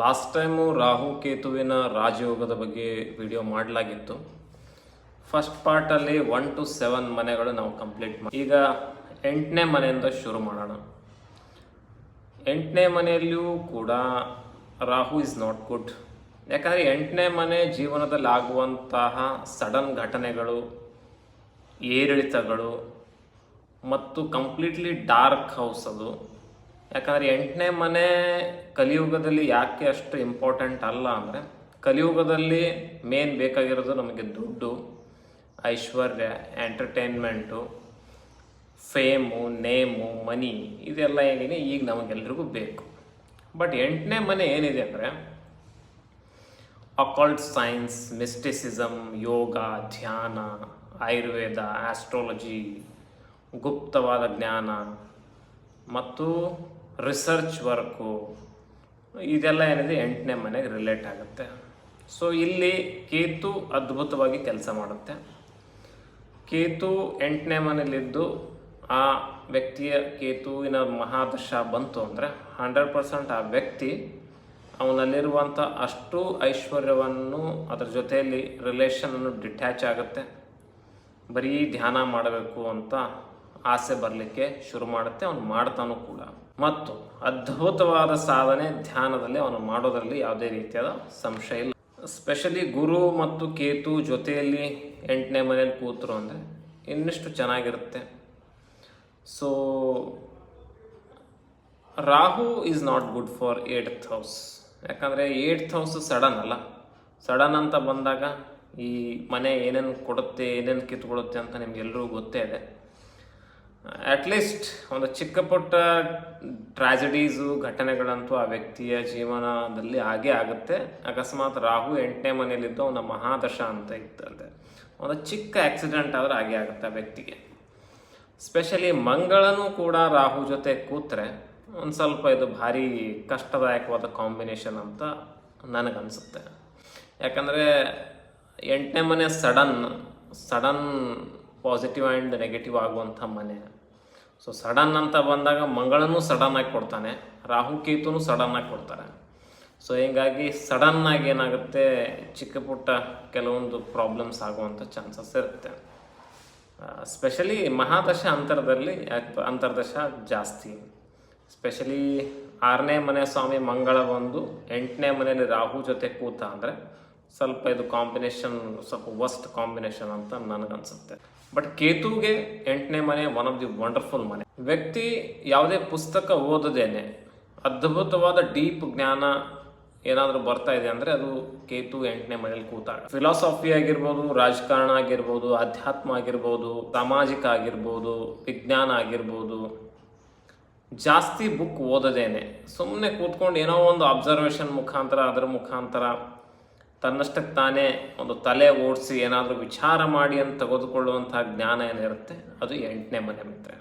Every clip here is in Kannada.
ಲಾಸ್ಟ್ ಟೈಮು ರಾಹು ಕೇತುವಿನ ರಾಜಯೋಗದ ಬಗ್ಗೆ ವಿಡಿಯೋ ಮಾಡಲಾಗಿತ್ತು. ಫಸ್ಟ್ ಪಾರ್ಟಲ್ಲಿ ಒನ್ ಟು ಸೆವೆನ್ ಮನೆಗಳು ನಾವು ಕಂಪ್ಲೀಟ್ ಮಾಡಿ. ಈಗ ಎಂಟನೇ ಮನೆಯಿಂದ ಶುರು ಮಾಡೋಣ. ಎಂಟನೇ ಮನೆಯಲ್ಲಿಯೂ ಕೂಡ ರಾಹು ಇಸ್ ನಾಟ್ ಗುಡ್ ಯಾಕಂದರೆ ಎಂಟನೇ ಮನೆ ಜೀವನದಲ್ಲಿ ಆಗುವಂತಹ ಸಡನ್ ಘಟನೆಗಳು, ಏರಿಳಿತಗಳು ಮತ್ತು ಕಂಪ್ಲೀಟ್ಲಿ ಡಾರ್ಕ್ ಹೌಸ್ ಅದು. ಯಾಕಂದರೆ ಎಂಟನೇ ಮನೆ ಕಲಿಯುಗದಲ್ಲಿ ಯಾಕೆ ಅಷ್ಟು ಇಂಪಾರ್ಟೆಂಟ್ ಅಲ್ಲ ಅಂದರೆ ಕಲಿಯುಗದಲ್ಲಿ ಮೇನ್ ಬೇಕಾಗಿರೋದು ನಮಗೆ ದುಡ್ಡು, ಐಶ್ವರ್ಯ ಎಂಟರ್ಟೈನ್ಮೆಂಟು ಫೇಮು ನೇಮು ಮನಿ ಇದೆಲ್ಲ ಏನಿದೆ ಈಗ ನಮಗೆಲ್ರಿಗೂ ಬೇಕು. ಬಟ್ ಎಂಟನೇ ಮನೆ ಏನಿದೆ ಅಂದರೆ ಅಕಾಲ್ಟ್ ಸೈನ್ಸ್ ಮಿಸ್ಟಿಸಿಸಮ್ ಯೋಗ, ಧ್ಯಾನ, ಆಯುರ್ವೇದ ಆಸ್ಟ್ರಾಲಜಿ ಗುಪ್ತವಾದ ಜ್ಞಾನ, ಮತ್ತು ರಿಸರ್ಚ್ ವರ್ಕು ಇದೆಲ್ಲ ಏನಿದೆ, ಎಂಟನೇ ಮನೆಗೆ ರಿಲೇಟ್ ಆಗುತ್ತೆ. ಸೊ ಇಲ್ಲಿ ಕೇತು ಅದ್ಭುತವಾಗಿ ಕೆಲಸ ಮಾಡುತ್ತೆ. ಕೇತು ಎಂಟನೇ ಮನೇಲಿದ್ದು ಆ ವ್ಯಕ್ತಿಯ ಕೇತುವಿನ ಮಹಾದಶ ಬಂತು ಅಂದರೆ ಹಂಡ್ರೆಡ್ ಪರ್ಸೆಂಟ್ ಆ ವ್ಯಕ್ತಿ ಅವನಲ್ಲಿರುವಂಥ ಅಷ್ಟು ಐಶ್ವರ್ಯವನ್ನು, ಅದರ ಜೊತೆಯಲ್ಲಿ ರಿಲೇಷನನ್ನು ಡಿಟ್ಯಾಚ್ ಆಗುತ್ತೆ. ಬರೀ ಧ್ಯಾನ ಮಾಡಬೇಕು ಅಂತ ಆಸೆ ಬರಲಿಕ್ಕೆ ಶುರು ಮಾಡುತ್ತೆ, ಅವನು ಮಾಡ್ತಾನೂ ಕೂಡ. ಮತ್ತು ಅದ್ಭುತವಾದ ಸಾಧನೆ ಧ್ಯಾನದಲ್ಲಿ ಅವನು ಮಾಡೋದರಲ್ಲಿ ಯಾವುದೇ ರೀತಿಯಾದ ಸಂಶಯ ಇಲ್ಲ. ಸ್ಪೆಷಲಿ ಗುರು ಮತ್ತು ಕೇತು ಜೊತೆಯಲ್ಲಿ ಎಂಟನೇ ಮನೇಲಿ ಕೂತರು ಅಂದರೆ ಇನ್ನಷ್ಟು ಚೆನ್ನಾಗಿರುತ್ತೆ. So Rahu is not good for eighth house ಯಾಕಂದರೆ ಏಟ್ತ್ ಹೌಸ್ ಸಡನ್ ಅಲ್ಲ. ಸಡನ್ ಅಂತ ಬಂದಾಗ ಈ ಮನೆ ಏನೇನು ಕೊಡುತ್ತೆ, ಏನೇನು ಕಿತ್ಕೊಡುತ್ತೆ ಅಂತ ನಿಮ್ಗೆಲ್ಲರಿಗೂ ಗೊತ್ತೇ ಇದೆ. ಅಟ್ಲೀಸ್ಟ್ ಒಂದು ಚಿಕ್ಕ ಪುಟ್ಟ ಟ್ರಾಜಿಡೀಸು ಘಟನೆಗಳಂತೂ ಆ ವ್ಯಕ್ತಿಯ ಜೀವನದಲ್ಲಿ ಆಗೇ ಆಗುತ್ತೆ. ಅಕಸ್ಮಾತ್ ರಾಹು ಎಂಟನೇ ಮನೆಯಲ್ಲಿದ್ದು ಅವನ ಮಹಾದಶ ಅಂತ ಇತ್ತಂತೆ. ಒಂದು ಚಿಕ್ಕ ಆಕ್ಸಿಡೆಂಟ್ ಆದರೆ ಹಾಗೆ ಆಗುತ್ತೆ ಆ ವ್ಯಕ್ತಿಗೆ. ಸ್ಪೆಷಲಿ ಮಂಗಳನೂ ಕೂಡ ರಾಹು ಜೊತೆ ಕೂತ್ರೆ ಒಂದು ಸ್ವಲ್ಪ ಇದು ಭಾರಿ ಕಷ್ಟದಾಯಕವಾದ ಕಾಂಬಿನೇಷನ್ ಅಂತ ನನಗನ್ಸುತ್ತೆ. ಯಾಕಂದರೆ ಎಂಟನೇ ಮನೆ sudden sudden positive and negative ಆಗುವಂಥ ಮನೆ. ಸೊ ಸಡನ್ ಅಂತ ಬಂದಾಗ ಮಂಗಳನೂ ಸಡನ್ ಆಗಿ ಕೊಡ್ತಾನೆ, ರಾಹು ಕೇತುನು ಸಡನ್ ಆಗಿ ಕೊಡ್ತಾರೆ. ಸೊ ಹೀಗಾಗಿ ಸಡನ್ ಆಗಿ ಏನಾಗುತ್ತೆ, ಚಿಕ್ಕ ಪುಟ್ಟ ಕೆಲವೊಂದು ಪ್ರಾಬ್ಲಮ್ಸ್ ಆಗುವಂಥ ಚಾನ್ಸಸ್ ಇರುತ್ತೆ. ಸ್ಪೆಷಲಿ ಮಹಾದಶ ಅಂತರದಲ್ಲಿ ಅಂತರ್ದಶ ಜಾಸ್ತಿ. ಸ್ಪೆಷಲಿ ಆರನೇ ಮನೆ ಸ್ವಾಮಿ ಮಂಗಳ ಬಂದು ಎಂಟನೇ ಮನೆಯಲ್ಲಿ ರಾಹು ಜೊತೆ ಕೂತ ಅಂದರೆ ಸ್ವಲ್ಪ ಇದು ಕಾಂಬಿನೇಷನ್ ಸ್ವಲ್ಪ ವರ್ಸ್ಟ್ ಕಾಂಬಿನೇಷನ್ ಅಂತ ನನಗನ್ಸುತ್ತೆ. ಬಟ್ ಕೇತುಗೆ ಎಂಟನೇ ಮನೆ ಒನ್ ಆಫ್ ದಿ ವಂಡರ್ಫುಲ್ ಮನೆ. ವ್ಯಕ್ತಿ ಯಾವುದೇ ಪುಸ್ತಕ ಓದದೇನೆ, ಅದ್ಭುತವಾದ ಡೀಪ್ ಜ್ಞಾನ ಏನಾದರೂ ಬರ್ತಾ ಇದೆ ಅಂದರೆ ಅದು ಕೇತು ಎಂಟನೇ ಮನೇಲಿ ಕೂತಾಗ. ಫಿಲಾಸಫಿ ಆಗಿರ್ಬೋದು, ರಾಜಕಾರಣ ಆಗಿರ್ಬೋದು ಅಧ್ಯಾತ್ಮ ಆಗಿರ್ಬೋದು, ಸಾಮಾಜಿಕ ಆಗಿರ್ಬೋದು, ವಿಜ್ಞಾನ ಆಗಿರ್ಬೋದು, ಜಾಸ್ತಿ ಬುಕ್ ಓದದೇನೆ. ಸುಮ್ಮನೆ ಕೂತ್ಕೊಂಡು ಏನೋ ಒಂದು ಅಬ್ಸರ್ವೇಷನ್ ಮುಖಾಂತರ, ಅದರ ಮುಖಾಂತರ ತನ್ನಷ್ಟಕ್ಕೆ ತಾನೇ ಒಂದು ತಲೆ ಓಡಿಸಿ ಏನಾದರೂ ವಿಚಾರ ಮಾಡಿ ಅಂತ ತೆಗೆದುಕೊಳ್ಳುವಂತಹ ಜ್ಞಾನ ಏನಿರುತ್ತೆ, ಅದು ಎಂಟನೇ ಮನೆ ಮಿತ್ರ.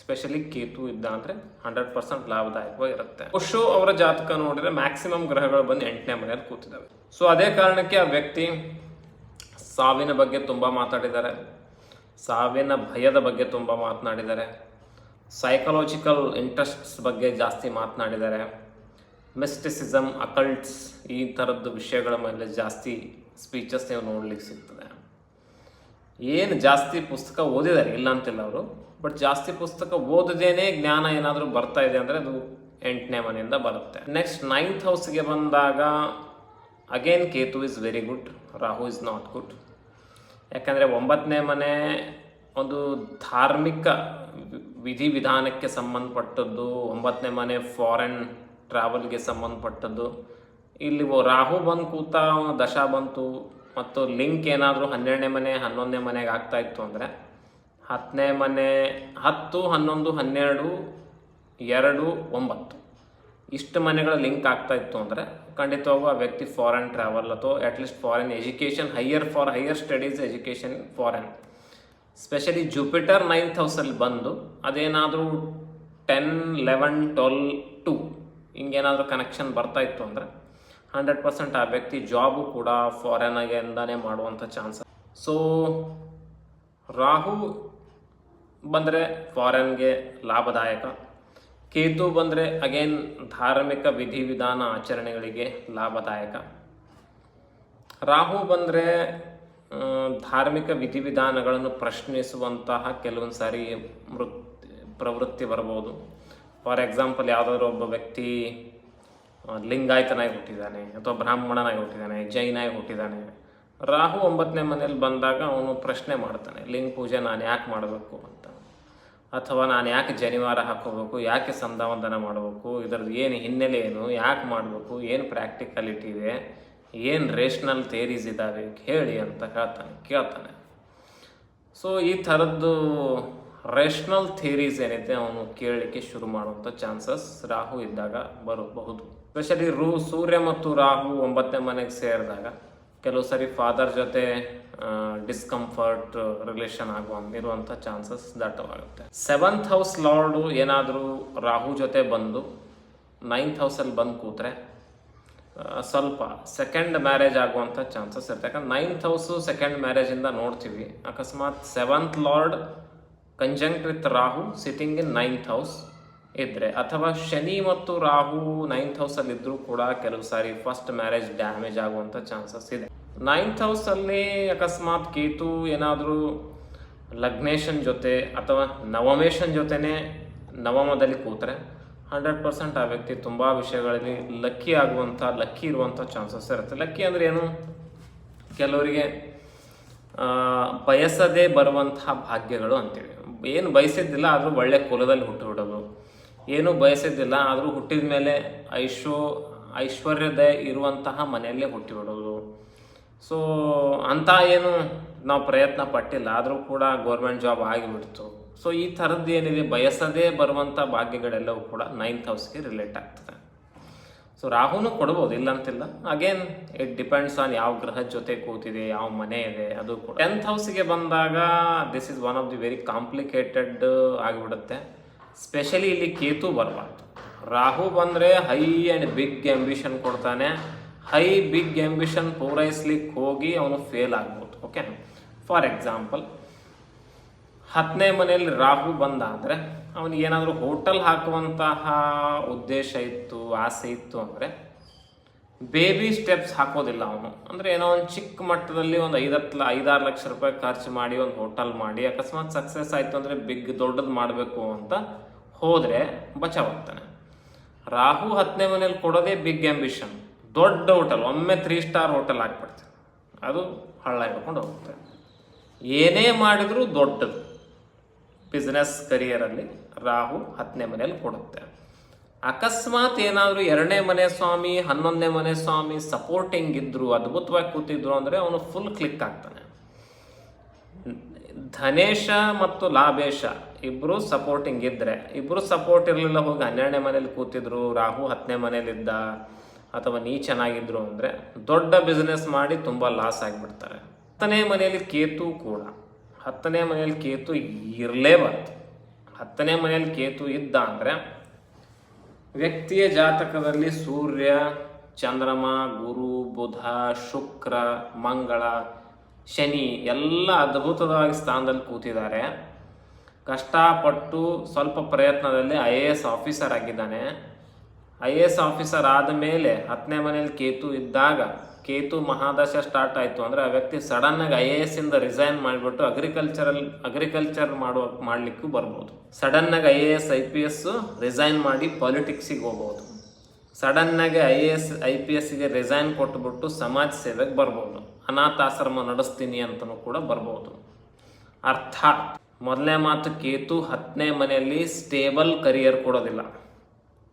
ಸ್ಪೆಷಲಿ ಕೇತು ಇದ್ದ ಅಂದರೆ ಹಂಡ್ರೆಡ್ ಪರ್ಸೆಂಟ್ ಲಾಭದಾಯಕವಾಗಿರುತ್ತೆ ಪಶು ಅವರ ಜಾತಕ ನೋಡಿದ್ರೆ ಮ್ಯಾಕ್ಸಿಮಮ್ ಗ್ರಹಗಳು ಬಂದು ಎಂಟನೇ ಮನೆಯಲ್ಲಿ ಕೂತಿದ್ದಾವೆ. ಸೊ ಅದೇ ಕಾರಣಕ್ಕೆ ಆ ವ್ಯಕ್ತಿ ಸಾವಿನ ಬಗ್ಗೆ ತುಂಬ ಮಾತಾಡಿದ್ದಾರೆ. ಸಾವಿನ ಭಯದ ಬಗ್ಗೆ ತುಂಬ ಮಾತನಾಡಿದ್ದಾರೆ. ಸೈಕಲಾಜಿಕಲ್ ಇಂಟ್ರೆಸ್ಟ್ಸ್ ಬಗ್ಗೆ ಜಾಸ್ತಿ ಮಾತನಾಡಿದ್ದಾರೆ. ಮಿಸ್ಟಿಸಿಸಮ್ ಅಕಲ್ಟ್ಸ್ ಈ ಥರದ್ದು ವಿಷಯಗಳ ಮೇಲೆ ಜಾಸ್ತಿ ಸ್ಪೀಚಸ್ ನೀವು ನೋಡ್ಲಿಕ್ಕೆ ಸಿಗ್ತದೆ. ಏನು ಜಾಸ್ತಿ ಪುಸ್ತಕ ಓದಿದ್ದಾರೆ, ಇಲ್ಲ ಅಂತಿಲ್ಲ ಅವರು ಬಟ್ ಜಾಸ್ತಿ ಪುಸ್ತಕ ಓದದೇನೆ ಜ್ಞಾನ ಏನಾದರೂ ಬರ್ತಾ ಇದೆ ಅಂದರೆ ಅದು ಎಂಟನೇ ಮನೆಯಿಂದ ಬರುತ್ತೆ. ನೆಕ್ಸ್ಟ್ ನೈನ್ತ್ ಹೌಸ್ಗೆ ಬಂದಾಗ again Ketu is very good Rahu is not good ಯಾಕಂದರೆ ಒಂಬತ್ತನೇ ಮನೆ ಒಂದು ಧಾರ್ಮಿಕ ವಿಧಿವಿಧಾನಕ್ಕೆ ಸಂಬಂಧಪಟ್ಟದ್ದು, ಒಂಬತ್ತನೇ ಮನೆ ಫಾರೆನ್ ಟ್ರಾವೆಲ್ಗೆ ಸಂಬಂಧಪಟ್ಟದ್ದು. ಇಲ್ಲಿ ರಾಹು ಬಂದು ಕೂತ ದಶ ಬಂತು, ಮತ್ತು ಲಿಂಕ್ ಏನಾದರೂ ಹನ್ನೆರಡನೇ ಮನೆ, ಹನ್ನೊಂದನೇ ಮನೆಗೆ ಆಗ್ತಾ ಇತ್ತು ಅಂದರೆ, ಹತ್ತನೇ ಮನೆ ಹತ್ತು, ಹನ್ನೊಂದು, ಹನ್ನೆರಡು, ಎರಡು, ಒಂಬತ್ತು. ಇಷ್ಟು ಮನೆಗಳ ಲಿಂಕ್ ಆಗ್ತಾ ಇತ್ತು ಅಂದರೆ, ಖಂಡಿತವಾಗೂ ಆ ವ್ಯಕ್ತಿ ಫಾರಿನ್ ಟ್ರಾವೆಲ್ ಅಥವಾ at least foreign education higher for higher studies education foreign specially Jupiter ninth ಹೌಸಲ್ಲಿ ಬಂದು, ಅದೇನಾದರೂ ಟೆನ್ ಲೆವೆನ್ ಟ್ವೆಲ್ ಟು ಹಿಂಗೇನಾದರೂ ಕನೆಕ್ಷನ್ ಬರ್ತಾ ಇತ್ತು ಅಂದರೆ ಹಂಡ್ರೆಡ್ ಪರ್ಸೆಂಟ್ ಆ ವ್ಯಕ್ತಿ ಜಾಬು ಕೂಡ ಫಾರಿನಾಗಿಂದಾನೇ ಮಾಡುವಂಥ ಚಾನ್ಸ್ ಸೊ ರಾಹು ಬಂದರೆ ಫಾರಿನ್ಗೆ ಲಾಭದಾಯಕ. ಕೇತು ಬಂದರೆ ಅಗೇನ್ ಧಾರ್ಮಿಕ ವಿಧಿವಿಧಾನ ಆಚರಣೆಗಳಿಗೆ ಲಾಭದಾಯಕ. ರಾಹು ಬಂದರೆ ಧಾರ್ಮಿಕ ವಿಧಿವಿಧಾನಗಳನ್ನು ಪ್ರಶ್ನಿಸುವಂತಹ ಕೆಲವೊಂದು ಸಾರಿ ಮೃತ್ ಪ್ರವೃತ್ತಿ ಬರ್ಬೋದು. ಫಾರ್ ಎಕ್ಸಾಂಪಲ್ ಯಾವುದಾದ್ರು ಒಬ್ಬ ವ್ಯಕ್ತಿ ಲಿಂಗಾಯತನಾಗಿ ಹುಟ್ಟಿದ್ದಾನೆ ಅಥವಾ ಬ್ರಾಹ್ಮಣನಾಗಿ ಹುಟ್ಟಿದ್ದಾನೆ ಜೈನಾಗಿ ಹುಟ್ಟಿದ್ದಾನೆ ರಾಹು ಒಂಬತ್ತನೇ ಮನೇಲಿ ಬಂದಾಗ ಅವನು ಪ್ರಶ್ನೆ ಮಾಡ್ತಾನೆ, ಲಿಂಗ ಪೂಜೆ ನಾನು ಯಾಕೆ ಮಾಡಬೇಕು ಅಂತ. ಅಥವಾ ನಾನು ಯಾಕೆ ಜನಿವಾರ ಹಾಕೋಬೇಕು, ಯಾಕೆ ಸಂಧಾವಂದನ ಮಾಡಬೇಕು, ಇದರದ್ದು ಏನು ಹಿನ್ನೆಲೆ ಏನು, ಯಾಕೆ ಮಾಡಬೇಕು, ಏನು ಪ್ರಾಕ್ಟಿಕಲಿಟಿ ಇದೆ, ಏನು ರೇಷ್ನಲ್ ಥೇರೀಸ್ ಇದ್ದಾವೆ ಹೇಳಿ ಅಂತ ಹೇಳ್ತಾನೆ, ಕೇಳ್ತಾನೆ. ಸೊ ಈ ಥರದ್ದು ರೇಷ್ನಲ್ ಥಿಯರೀಸ್ ಏನಿದೆ ಅವನು ಕೇಳಲಿಕ್ಕೆ ಶುರು ಮಾಡುವಂಥ ಚಾನ್ಸಸ್ ರಾಹು ಇದ್ದಾಗ ಬರಬಹುದು. ಸ್ಪೆಷಲಿ ರು, ಸೂರ್ಯ ಮತ್ತು ರಾಹು ಒಂಬತ್ತನೇ ಮನೆಗೆ ಸೇರಿದಾಗ ಕೆಲವು ಸರಿ ಫಾದರ್ ಜೊತೆ ಡಿಸ್ಕಂಫರ್ಟ್ ರಿಲೇಷನ್ ಆಗುವ, ಇರುವಂಥ ಚಾನ್ಸಸ್ ದಟ್ಟವಾಗುತ್ತೆ. ಸೆವೆಂತ್ ಹೌಸ್ ಲಾರ್ಡು ಏನಾದರೂ ರಾಹು ಜೊತೆ ಬಂದು ನೈನ್ತ್ ಹೌಸಲ್ಲಿ ಬಂದು ಕೂತ್ರೆ ಸ್ವಲ್ಪ ಸೆಕೆಂಡ್ ಮ್ಯಾರೇಜ್ ಆಗುವಂಥ ಚಾನ್ಸಸ್ ಇರುತ್ತೆ. ಯಾಕಂದ್ರೆ ನೈನ್ತ್ ಹೌಸು ಸೆಕೆಂಡ್ ಮ್ಯಾರೇಜಿಂದ ನೋಡ್ತೀವಿ. ಅಕಸ್ಮಾತ್ seventh lord conjunct with Rahu sitting in ninth house ಇದ್ದರೆ ಅಥವಾ ಶನಿ ಮತ್ತು ರಾಹು ನೈನ್ತ್ ಹೌಸಲ್ಲಿ ಇದ್ದರೂ ಕೂಡ ಕೆಲವು ಸಾರಿ ಫಸ್ಟ್ ಮ್ಯಾರೇಜ್ ಡ್ಯಾಮೇಜ್ ಆಗುವಂಥ ಚಾನ್ಸಸ್ ಇದೆ. ನೈನ್ತ್ ಹೌಸಲ್ಲಿ ಅಕಸ್ಮಾತ್ ಕೇತು ಏನಾದರೂ ಲಗ್ನೇಶನ್ ಜೊತೆ ಅಥವಾ ನವಮೇಶನ್ ಜೊತೆನೇ ನವಮದಲ್ಲಿ ಕೂತ್ರೆ ಹಂಡ್ರೆಡ್ ಪರ್ಸೆಂಟ್ ಆ ವ್ಯಕ್ತಿ ತುಂಬ ವಿಷಯಗಳಲ್ಲಿ ಲಕ್ಕಿ ಆಗುವಂಥ ಲಕ್ಕಿ ಇರುವಂಥ ಚಾನ್ಸಸ್ ಇರುತ್ತೆ. ಲಕ್ಕಿ ಅಂದರೆ ಏನು? ಕೆಲವರಿಗೆ ಬಯಸದೇ ಬರುವಂತಹ ಭಾಗ್ಯಗಳು ಅಂತೇಳಿ. ಏನು ಬಯಸಿದ್ದಿಲ್ಲ, ಆದರೂ ಒಳ್ಳೆ ಕುಲದಲ್ಲಿ ಹುಟ್ಟಿಬಿಡೋದು. ಏನು ಬಯಸಿದ್ದಿಲ್ಲ, ಆದರೂ ಹುಟ್ಟಿದ ಮೇಲೆ ಐಶ್ವ ಐಶ್ವರ್ಯದ ಇರುವಂತಹ ಮನೆಯಲ್ಲೇ ಹುಟ್ಟಿಬಿಡೋದು. ಸೊ ಅಂತ ಏನು ನಾವು ಪ್ರಯತ್ನ ಪಟ್ಟಿಲ್ಲ, ಆದರೂ ಕೂಡ ಗೌರ್ಮೆಂಟ್ ಜಾಬ್ ಆಗಿಬಿಡ್ತು. ಸೊ ಈ ಥರದ್ದು ಏನಿದೆ, ಬಯಸದೇ ಬರುವಂಥ ಭಾಗ್ಯಗಳೆಲ್ಲವೂ ಕೂಡ ನೈನ್ತ್ ಹೌಸ್ಗೆ ರಿಲೇಟ್ ಆಗ್ತದೆ. ಸೊ ರಾಹುನು ಕೊಡ್ಬೋದು ಇಲ್ಲ ಅಂತಿಲ್ಲ ಅಗೇನ್ ಇಟ್ ಡಿಪೆಂಡ್ಸ್ ಆನ್ ಯಾವ ಗ್ರಹದ ಜೊತೆ ಕೂತಿದೆ, ಯಾವ ಮನೆ ಇದೆ, ಅದು ಕೂಡ. ಟೆಂತ್ ಹೌಸ್ಗೆ ಬಂದಾಗ this is one of the very complicated ಆಗಿಬಿಡುತ್ತೆ. ಸ್ಪೆಷಲಿ ಇಲ್ಲಿ ಕೇತು ಬರಬಾರ್ದು. ರಾಹು ಬಂದರೆ ಹೈ ಆ್ಯಂಡ್ ಬಿಗ್ ಆಂಬಿಷನ್ ಕೊಡ್ತಾನೆ. ಹೈ ಬಿಗ್ ಆಂಬಿಷನ್ ಪೂರೈಸ್ಲಿಕ್ಕೆ ಹೋಗಿ ಅವನು ಫೇಲ್ ಆಗ್ಬೋದು ಓಕೆ ಫಾರ್ ಎಕ್ಸಾಂಪಲ್ ಹತ್ತನೇ ಮನೆಯಲ್ಲಿ ರಾಹು ಬಂದ ಅಂದರೆ ಅವನಿಗೆ ಏನಾದರೂ ಹೋಟೆಲ್ ಹಾಕುವಂತಹ ಉದ್ದೇಶ ಇತ್ತು, ಆಸೆ ಇತ್ತು ಅಂದರೆ ಬೇಬಿ ಸ್ಟೆಪ್ಸ್ ಹಾಕೋದಿಲ್ಲ ಅವನು. ಅಂದರೆ ಏನೋ ಒಂದು ಚಿಕ್ಕ ಮಟ್ಟದಲ್ಲಿ ಒಂದು ಐದತ್ತು ಐದಾರು ಲಕ್ಷ ರೂಪಾಯಿ ಖರ್ಚು ಮಾಡಿ ಒಂದು ಹೋಟೆಲ್ ಮಾಡಿ ಅಕಸ್ಮಾತ್ ಸಕ್ಸಸ್ ಆಯಿತು ಅಂದರೆ ಬಿಗ್ ದೊಡ್ಡದು ಮಾಡಬೇಕು ಅಂತ ಹೋದರೆ ಬಚಾವಾಗ್ತಾನೆ. ರಾಹು ಹತ್ತನೇ ಮನೇಲಿ ಕೊಡೋದೇ ಬಿಗ್ ಆ್ಯಂಬಿಷನ್ ದೊಡ್ಡ ಹೋಟೆಲ್, ಒಮ್ಮೆ ತ್ರೀ ಸ್ಟಾರ್ ಹೋಟೆಲ್ ಹಾಕ್ಬಿಡ್ತಾನೆ. ಅದು ಹಳ್ಳ ಹಿಡ್ಕೊಂಡು ಹೋಗುತ್ತೆ. ಏನೇ ಮಾಡಿದರೂ ದೊಡ್ಡದು. ಬಿಸ್ನೆಸ್ ಕರಿಯರಲ್ಲಿ ರಾಹು ಹತ್ತನೇ ಮನೆಯಲ್ಲಿ ಕೊಡುತ್ತೆ. ಅಕಸ್ಮಾತ್ ಏನಾದರೂ ಎರಡನೇ ಮನೆ ಸ್ವಾಮಿ, ಹನ್ನೊಂದನೇ ಮನೆ ಸ್ವಾಮಿ ಸಪೋರ್ಟಿಂಗ್ ಇದ್ರು, ಅದ್ಭುತವಾಗಿ ಕೂತಿದ್ರು ಅಂದರೆ ಅವನು ಫುಲ್ ಕ್ಲಿಕ್ ಆಗ್ತಾನೆ. ಧನೇಶ ಮತ್ತು ಲಾಭೇಶ ಇಬ್ಬರು ಸಪೋರ್ಟಿಂಗ್ ಇದ್ದರೆ ಇಬ್ಬರು ಸಪೋರ್ಟ್ ಇರಲಿಲ್ಲ ಹೋಗಿ ಹನ್ನೆರಡನೇ ಮನೇಲಿ ಕೂತಿದ್ರು, ರಾಹು ಹತ್ತನೇ ಮನೇಲಿದ್ದ ಅಥವಾ ನೀ ಚೆನ್ನಾಗಿದ್ರು ಅಂದರೆ ದೊಡ್ಡ ಬಿಸ್ನೆಸ್ ಮಾಡಿ ತುಂಬ ಲಾಸ್ ಆಗಿಬಿಡ್ತಾರೆ. ಹತ್ತನೇ ಮನೆಯಲ್ಲಿ ಕೇತು ಕೂಡ. ಹತ್ತನೇ ಮನೆಯಲ್ಲಿ ಕೇತು ಇರಲೇಬಾರ್ದು. ಹತ್ತನೇ ಮನೆಯಲ್ಲಿ ಕೇತು ಇದ್ದ ಅಂದರೆ ವ್ಯಕ್ತಿಯ ಜಾತಕದಲ್ಲಿ ಸೂರ್ಯ, ಚಂದ್ರಮ, ಗುರು, ಬುಧ, ಶುಕ್ರ, ಮಂಗಳ, ಶನಿ ಎಲ್ಲ ಅದ್ಭುತವಾಗಿ ಸ್ಥಾನದಲ್ಲಿ ಕೂತಿದ್ದಾರೆ. ಕಷ್ಟಪಟ್ಟು ಸ್ವಲ್ಪ ಪ್ರಯತ್ನದಲ್ಲಿ ಐ ಎ ಎಸ್ ಆಫೀಸರ್ ಆಗಿದ್ದಾನೆ. ಐ ಎ ಎಸ್ ಆಫೀಸರ್ ಆದ ಮೇಲೆ ಹತ್ತನೇ ಮನೇಲಿ ಕೇತು ಇದ್ದಾಗ ಕೇತು ಮಹಾದಶ ಸ್ಟಾರ್ಟ್ ಆಯಿತು ಅಂದರೆ ಆ ವ್ಯಕ್ತಿ ಸಡನ್ನಾಗಿ ಐ ಎ ಇಂದ ರಿಸೈನ್ ಮಾಡಿಬಿಟ್ಟು ಅಗ್ರಿಕಲ್ಚರಲ್ ಅಗ್ರಿಕಲ್ಚರ್ ಮಾಡೋ ಮಾಡಲಿಕ್ಕೂ ಬರ್ಬೋದು. ಸಡನ್ನಾಗಿ I A S I P S resign ಮಾಡಿ ಪಾಲಿಟಿಕ್ಸಿಗೆ ಹೋಗ್ಬೋದು. ಸಡನ್ನಾಗಿ I A S I P ಎಸ್ಸಿಗೆ resign ಕೊಟ್ಟುಬಿಟ್ಟು ಸಮಾಜ ಸೇವೆಗೆ ಬರ್ಬೋದು. ಅನಾಥಾಶ್ರಮ ನಡೆಸ್ತೀನಿ ಅಂತಲೂ ಕೂಡ ಬರ್ಬೋದು. ಅರ್ಥಾತ್ ಮೊದಲನೇ ಮಾತು ಕೇತು ಹತ್ತನೇ ಮನೆಯಲ್ಲಿ ಸ್ಟೇಬಲ್ ಕರಿಯರ್ ಕೊಡೋದಿಲ್ಲ.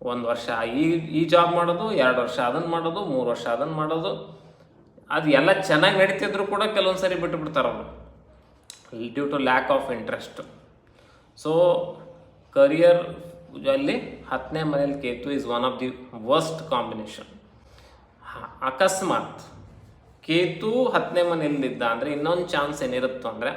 ಒಂದು ವರ್ಷ ಈ ಈ ಜಾಬ್ ಮಾಡೋದು, ಎರಡು ವರ್ಷ ಅದನ್ನು ಮಾಡೋದು, ಮೂರು ವರ್ಷ ಅದನ್ನು ಮಾಡೋದು. ಅದು ಎಲ್ಲ ಚೆನ್ನಾಗಿ ನಡೀತಿದ್ರು ಕೂಡ ಕೆಲವೊಂದು ಸರಿ ಬಿಟ್ಟು ಬಿಡ್ತಾರೆ ಅವರು. Due to lack of interest so career ಅಲ್ಲಿ ಹತ್ತನೇ ಮನೇಲಿ Ketu is one of the worst combination ಅಕಸ್ಮಾತ್ ಕೇತು ಹತ್ತನೇ ಮನೆಯಲ್ಲಿದ್ದ ಅಂದರೆ ಇನ್ನೊಂದು ಚಾನ್ಸ್ ಏನಿರುತ್ತೋ ಅಂದರೆ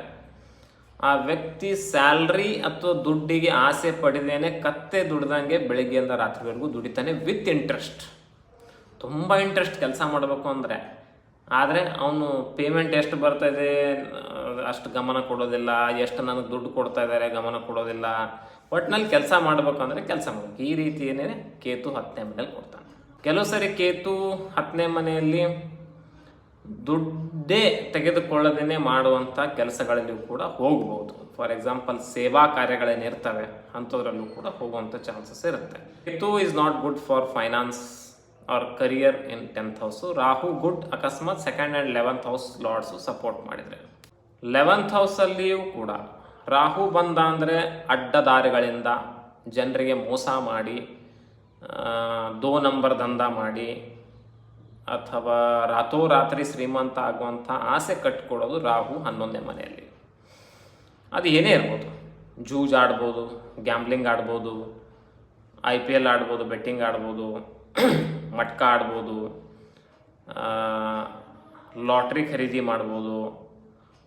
ಆ ವ್ಯಕ್ತಿ ಸ್ಯಾಲ್ರಿ ಅಥವಾ ದುಡ್ಡಿಗೆ ಆಸೆ ಪಡೆದೇನೆ ಕತ್ತೆ ದುಡ್ದಂಗೆ ಬೆಳಿಗ್ಗೆಯಿಂದ ರಾತ್ರಿವರೆಗೂ ದುಡಿತಾನೆ ವಿತ್ ಇಂಟ್ರೆಸ್ಟ್ ತುಂಬ ಇಂಟ್ರೆಸ್ಟ್ ಕೆಲಸ ಮಾಡಬೇಕು ಅಂದರೆ. ಆದರೆ ಅವನು ಪೇಮೆಂಟ್ ಎಷ್ಟು ಬರ್ತಾಯಿದೆ ಅಷ್ಟು ಗಮನ ಕೊಡೋದಿಲ್ಲ, ಎಷ್ಟು ನನಗೆ ದುಡ್ಡು ಕೊಡ್ತಾ ಇದ್ದಾರೆ ಗಮನ ಕೊಡೋದಿಲ್ಲ. ಒಟ್ಟಿನಲ್ಲಿ ಕೆಲಸ ಮಾಡಬೇಕಂದ್ರೆ ಕೆಲಸ ಮಾಡಬೇಕು. ಈ ರೀತಿ ಏನೇನೆ ಕೇತು ಹತ್ತನೇ ಮನೆಯಲ್ಲಿ ಕೊಡ್ತಾನೆ. ಕೆಲವು ಸರಿ ಕೇತು ಹತ್ತನೇ ಮನೆಯಲ್ಲಿ ದುಡ್ಡೇ ತೆಗೆದುಕೊಳ್ಳದೇನೆ ಮಾಡುವಂಥ ಕೆಲಸಗಳಲ್ಲಿ ಕೂಡ ಹೋಗ್ಬೋದು. ಫಾರ್ ಎಕ್ಸಾಂಪಲ್ ಸೇವಾ ಕಾರ್ಯಗಳೇನಿರ್ತವೆ, ಅಂಥದ್ರಲ್ಲೂ ಕೂಡ ಹೋಗುವಂಥ ಚಾನ್ಸಸ್ ಇರುತ್ತೆ. Ketu is not good for finance or career in tenth house Rahu good ಅಕಸ್ಮಾತ್ second and eleventh house lords support ಮಾಡಿದರೆ. ಲೆವೆಂತ್ ಹೌಸಲ್ಲಿಯೂ ಕೂಡ ರಾಹು ಬಂದ ಅಂದರೆ ಅಡ್ಡ ದಾರಿಗಳಿಂದ ಜನರಿಗೆ ಮೋಸ ಮಾಡಿ ದೋ ನಂಬರ್ ದಂಧ ಮಾಡಿ, ಅಥವಾ ರಾತೋರಾತ್ರಿ ಶ್ರೀಮಂತ ಆಗುವಂಥ ಆಸೆ ಕಟ್ಕೊಡೋದು ರಾಹು ಹನ್ನೊಂದನೇ ಮನೆಯಲ್ಲಿ. ಅದು ಏನೇ ಇರ್ಬೋದು. ಜೂಜ್ ಆಡ್ಬೋದು ಗ್ಯಾಮ್ಲಿಂಗ್ ಆಡ್ಬೋದು ಐ ಪಿ ಎಲ್ ಆಡ್ಬೋದು ಬೆಟ್ಟಿಂಗ್ ಆಡ್ಬೋದು ಮಟ್ಕ ಆಡ್ಬೋದು ಲಾಟ್ರಿ ಖರೀದಿ ಮಾಡ್ಬೋದು.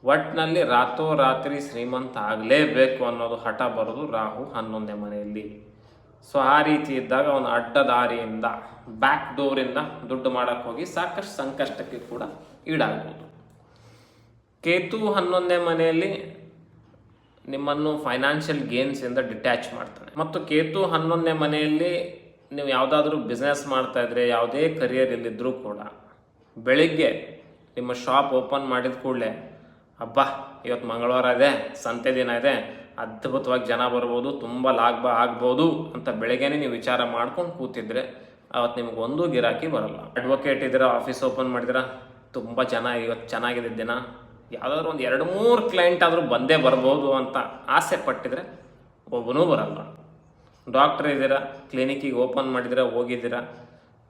ಒಟ್ಟಿನಲ್ಲಿ ರಾತ್ರೋರಾತ್ರಿ ಶ್ರೀಮಂತ ಆಗಲೇಬೇಕು ಅನ್ನೋದು ಹಠ ಬರೋದು ರಾಹು ಹನ್ನೊಂದನೇ ಮನೆಯಲ್ಲಿ. ಸೊ, ಆ ರೀತಿ ಇದ್ದಾಗ ಅವನು ಅಡ್ಡ ದಾರಿಯಿಂದ ಬ್ಯಾಕ್ ಡೋರಿಂದ ದುಡ್ಡು ಮಾಡಕ್ಕೆ ಹೋಗಿ ಸಾಕಷ್ಟು ಸಂಕಷ್ಟಕ್ಕೆ ಕೂಡ ಈಡಾಗ್ಬೋದು. ಕೇತು ಹನ್ನೊಂದನೇ ಮನೆಯಲ್ಲಿ ನಿಮ್ಮನ್ನು ಫೈನಾನ್ಷಿಯಲ್ ಗೇಮ್ಸಿಂದ ಡಿಟ್ಯಾಚ್ ಮಾಡ್ತಾನೆ. ಮತ್ತು ಕೇತು ಹನ್ನೊಂದನೇ ಮನೆಯಲ್ಲಿ ನೀವು ಯಾವುದಾದ್ರೂ ಬಿಸ್ನೆಸ್ ಮಾಡ್ತಾ ಇದ್ರೆ, ಯಾವುದೇ ಕರಿಯರ್ ಇಲ್ಲಿದ್ದರೂ ಕೂಡ ಬೆಳಿಗ್ಗೆ ನಿಮ್ಮ ಶಾಪ್ ಓಪನ್ ಮಾಡಿದ ಕೂಡಲೇ ಹಬ್ಬ ಇವತ್ತು ಮಂಗಳವಾರ ಇದೆ, ಸಂತೆ ದಿನ ಇದೆ, ಅದ್ಭುತವಾಗಿ ಜನ ಬರ್ಬೋದು, ತುಂಬ ಲಾಭ ಆಗ್ಬೋದು ಅಂತ ಬೆಳಗ್ಗೆನೇ ನೀವು ವಿಚಾರ ಮಾಡ್ಕೊಂಡು ಕೂತಿದ್ರೆ, ಅವತ್ತು ನಿಮ್ಗೆ ಒಂದು ಗಿರಾಕಿ ಬರಲ್ಲ. ಅಡ್ವೊಕೇಟ್ ಇದ್ದೀರಾ ಆಫೀಸ್ ಓಪನ್ ಮಾಡಿದಿರಾ ತುಂಬ ಜನ ಇವತ್ತು ಚೆನ್ನಾಗಿದೆ ದಿನ. ಯಾವುದಾದ್ರೂ ಒಂದು ಎರಡು ಮೂರು ಕ್ಲೈಂಟ್ ಆದರೂ ಬಂದೇ ಬರ್ಬೋದು ಅಂತ ಆಸೆ ಪಟ್ಟಿದ್ರೆ ಒಬ್ಬನೂ ಬರಲ್ಲ. ಡಾಕ್ಟ್ರ್ ಇದ್ದೀರಾ? ಕ್ಲಿನಿಕ್ಕಿಗೆ ಓಪನ್ ಮಾಡಿದ್ದೀರಾ? ಹೋಗಿದ್ದೀರಾ?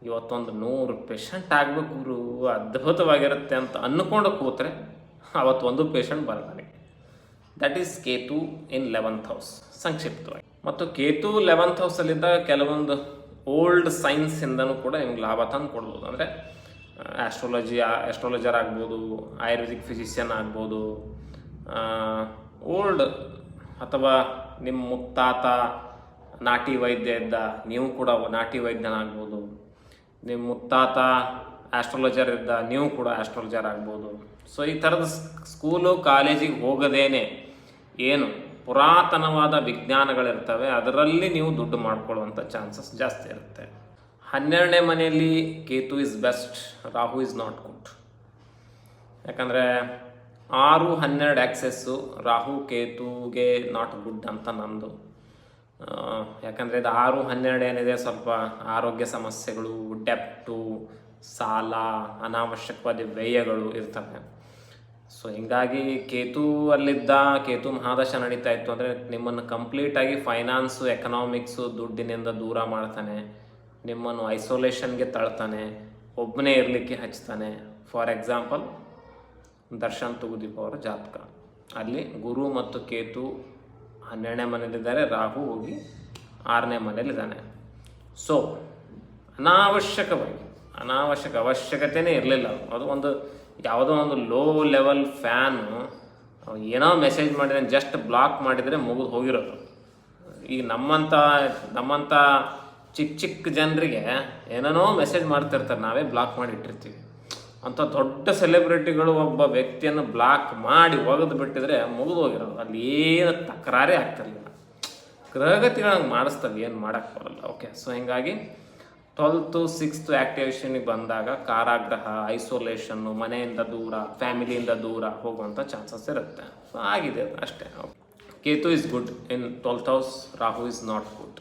ಇವತ್ತೊಂದು ನೂರು ಪೇಷಂಟ್ ಆಗಬೇಕು ಗುರು. ಅದ್ಭುತವಾಗಿರುತ್ತೆ ಅಂತ ಅಂದ್ಕೊಂಡು ಕೂತ್ರೆ ಅವತ್ತು ಒಂದು ಪೇಷಂಟ್ ಬರ್ತಾನೆ that is Ketu in eleventh house ಸಂಕ್ಷಿಪ್ತವಾಗಿ. ಮತ್ತು ಕೇತು ಲೆವೆಂತ್ ಹೌಸಲ್ಲಿದ್ದ ಕೆಲವೊಂದು ಓಲ್ಡ್ ಸೈನ್ಸಿಂದನೂ ಕೂಡ ನಿಮ್ಗೆ ಲಾಭ ತಂದು ಕೊಡ್ಬೋದು. ಅಂದರೆ ಆಸ್ಟ್ರಾಲಜಿ ಆಸ್ಟ್ರಾಲಜರ್ ಆಗ್ಬೋದು, ಆಯುರ್ವೇದಿಕ್ ಫಿಸಿಷಿಯನ್ ಆಗ್ಬೋದು ಓಲ್ಡ್ ಅಥವಾ ನಿಮ್ಮ ಮುತ್ತಾತ ನಾಟಿ ವೈದ್ಯ ಇದ್ದ ನೀವು ಕೂಡ ನಾಟಿ ವೈದ್ಯನಾಗ್ಬೋದು ನಿಮ್ಮ ಮುತ್ತಾತ ಆಸ್ಟ್ರಾಲಜರ್ ಇದ್ದ ನೀವು ಕೂಡ ಆಸ್ಟ್ರಾಲಜರ್ ಆಗ್ಬೋದು. ಸೊ ಈ ಥರದ ಸ್ಕೂಲು ಕಾಲೇಜಿಗೆ ಹೋಗದೇನೆ ಏನು ಪುರಾತನವಾದ ವಿಜ್ಞಾನಗಳಿರ್ತವೆ, ಅದರಲ್ಲಿ ನೀವು ದುಡ್ಡು ಮಾಡ್ಕೊಳ್ಳುವಂಥ ಚಾನ್ಸಸ್ ಜಾಸ್ತಿ ಇರುತ್ತೆ. ಹನ್ನೆರಡನೇ ಮನೆಯಲ್ಲಿ Ketu is best Rahu is not good ಯಾಕಂದರೆ ಆರು ಹನ್ನೆರಡು ಆ್ಯಕ್ಸೆಸ್ಸು ರಾಹು ಕೇತುಗೆ ನಾಟ್ ಗುಡ್ ಅಂತ ನಂದು ಯಾಕಂದರೆ ಇದು ಆರು ಹನ್ನೆರಡು ಏನಿದೆ, ಸ್ವಲ್ಪ ಆರೋಗ್ಯ ಸಮಸ್ಯೆಗಳು, ಡೆಪ್ಟು, ಸಾಲ, ಅನಾವಶ್ಯಕವಾದ ವ್ಯಯಗಳು ಇರ್ತವೆ. ಸೊ ಹಿಂಗಾಗಿ ಕೇತು ಅಲ್ಲಿದ್ದ, ಕೇತು ಮಹಾದಶ ನಡೀತಾ ಇತ್ತು ಅಂದರೆ ನಿಮ್ಮನ್ನು ಕಂಪ್ಲೀಟಾಗಿ ಫೈನಾನ್ಸು ಎಕನಾಮಿಕ್ಸು ದುಡ್ಡಿನಿಂದ ದೂರ ಮಾಡ್ತಾನೆ. ನಿಮ್ಮನ್ನು ಐಸೋಲೇಷನ್ಗೆ ತಳ್ತಾನೆ. ಒಬ್ಬನೇ ಇರಲಿಕ್ಕೆ ಹಚ್ತಾನೆ. ಫಾರ್ ಎಕ್ಸಾಂಪಲ್ ದರ್ಶನ್ ತುಗುದೀಪ್ ಅವರ ಜಾತಕ. ಅಲ್ಲಿ ಗುರು ಮತ್ತು ಕೇತು ಹನ್ನೆರಡನೇ ಮನೇಲಿದ್ದಾರೆ ರಾಹು ಹೋಗಿ ಆರನೇ ಮನೇಲಿದ್ದಾನೆ ಸೊ ಅನಾವಶ್ಯಕವಾಗಿ, ಅನಾವಶ್ಯಕ ಅವಶ್ಯಕತೆನೇ ಇರಲಿಲ್ಲ. ಅದು ಒಂದು ಯಾವುದೋ ಒಂದು ಲೋ ಲೆವೆಲ್ ಫ್ಯಾನು ಏನೋ ಮೆಸೇಜ್ ಮಾಡಿದ್ರೆ ಜಸ್ಟ್ ಬ್ಲಾಕ್ ಮಾಡಿದರೆ ಮುಗಿದು ಹೋಗಿರೋದು. ಈಗ ನಮ್ಮಂಥ ನಮ್ಮಂಥ ಚಿಕ್ಕ ಚಿಕ್ಕ ಜನರಿಗೆ ಏನೇನೋ ಮೆಸೇಜ್ ಮಾಡ್ತಿರ್ತಾರೆ. ನಾವೇ ಬ್ಲಾಕ್ ಮಾಡಿ ಇಟ್ಟಿರ್ತೀವಿ. ಅಂಥ ದೊಡ್ಡ ಸೆಲೆಬ್ರಿಟಿಗಳು ಒಬ್ಬ ವ್ಯಕ್ತಿಯನ್ನು ಬ್ಲಾಕ್ ಮಾಡಿ ಒಗೆದು ಬಿಟ್ಟಿದ್ರೆ ಮುಗಿದು ಹೋಗಿರೋದು. ಅಲ್ಲಿ ಏನು ತಕರಾರೇ ಆಗ್ತಿರಲಿಲ್ಲ. ಗ್ರಹಗತಿಗಳಂಗೆ ಮಾಡಿಸ್ತವೆ, ಏನು ಮಾಡೋಕ್ಕೆ ಬರಲ್ಲ. ಓಕೆ ಸೊ ಹಿಂಗಾಗಿ ಟ್ವೆಲ್ತು ಸಿಕ್ಸ್ತು ಆ್ಯಕ್ಟಿವೇಶನಿಗೆ ಬಂದಾಗ ಕಾರಾಗ್ರಹ ಐಸೋಲೇಷನ್ನು ಮನೆಯಿಂದ ದೂರ ಫ್ಯಾಮಿಲಿಯಿಂದ ದೂರ ಹೋಗುವಂಥ ಚಾನ್ಸಸ್ ಇರುತ್ತೆ. ಸೊ ಆಗಿದೆ ಅಷ್ಟೇ. Ketu is good in twelfth house Rahu is not good